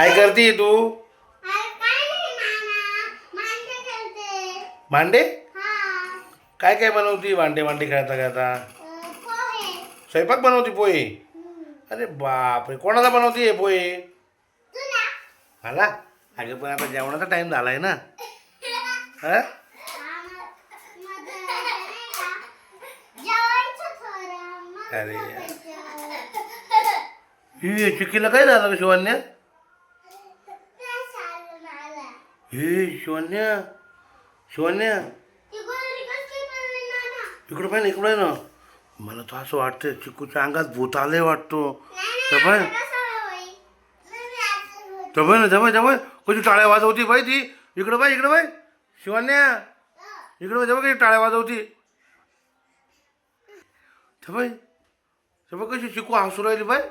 काय करते तू? भांडे काय काय बनवती भांडे भांडे खेळता खेळता? स्वयंपाक बनवती पोहे? अरे बापरे कोणाला बनवती हे पोहे? मला? अगं पण आता जेवणाचा टाइम झालाय ना. हा. अरे हे चिक्कीला काय झालं शिवन्या? हे शोन्या शिवन्या इकडं पाहिजे इकडं आहे ना. मला तर असं वाटतं चिकूच्या अंगात भूत आले वाटतो. तर तपाय ना जमाय जमाय कशी टाळ्या वाजवती बाई ती. इकडं बाई इकडं बाई शिवान्या इकडं बाई जमा कशी टाळ्या वाजवती. बाई तेव्हा कशी चिकू हसू राहिली बाई.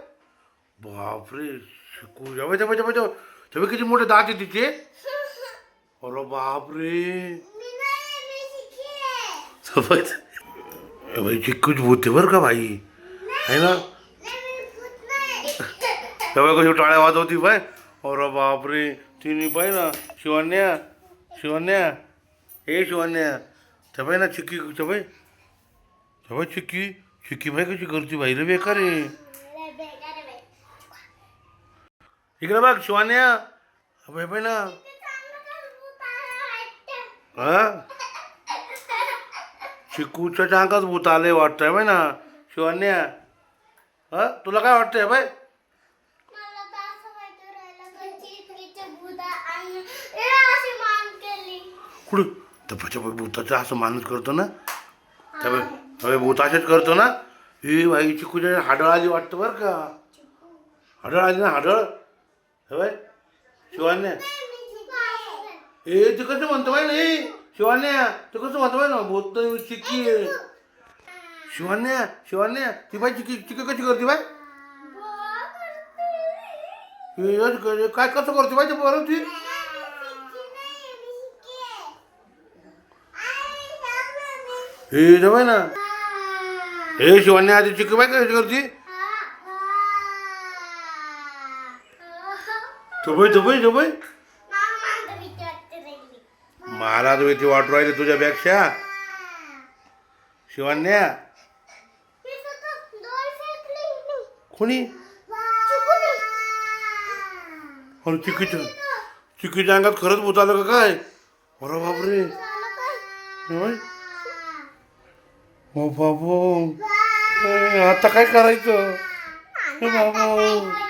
बापरे चिकू. जमाय जमाय जमाय जमाय तेव्हा किती मोठे दात आहे तिचे. अरे बापरे जमाय ए बाई चिक्कूच भूत आहे बरं का बाई आहे ना तेव्हा कशी टाळ्या वाजवती बाय अरे बापरे तिने बाई ना शिवन्या शिवन्या हे शिवन्या। तेव्हा ना चिक्की तेव्हा तेव्हा चिक्की चिक्की बाई कशी करते बाई रे बेकार आहे इकडे बघ शिवन्या बाई बाई ना हा? चिकूच्या अंगात भूत आले वाटतंय बाई ना? शिवन्या हा? तुला काय वाटतंय बाई? कुठं? तर पच्या भूताचं असं माणूस करतो ना? त्यामुळे हवे भूत असेच करतो ना? ही बाई चिकूच्या हाडळ आली वाटतं बरं का? हाडळ आली ना हाडळ? हवय शिवान्या. ए ते कसं म्हणतो बाई नाही शिवान्या ते कसं म्हणतो बाई ना तर चिक्की. शिवान्या शिवान्या ती बाई चिक्की चिक्की कशी करते करे- काय कसं करते बाई ते बरं ती? हे जवाय ना. हे शिवान्या आधी चिक्की बाई कशी करते? दुबई दुबई दुबई महाराज तर भीती वाटू राहिली तुझ्यापेक्षा. शिवान्या. कोणी? चिकीच्या चिकीच्या अंगात खरंच भूत आलं का काय? अरे बापरे. होय? बाबू. आता काय करायचं? बाबा बाबू.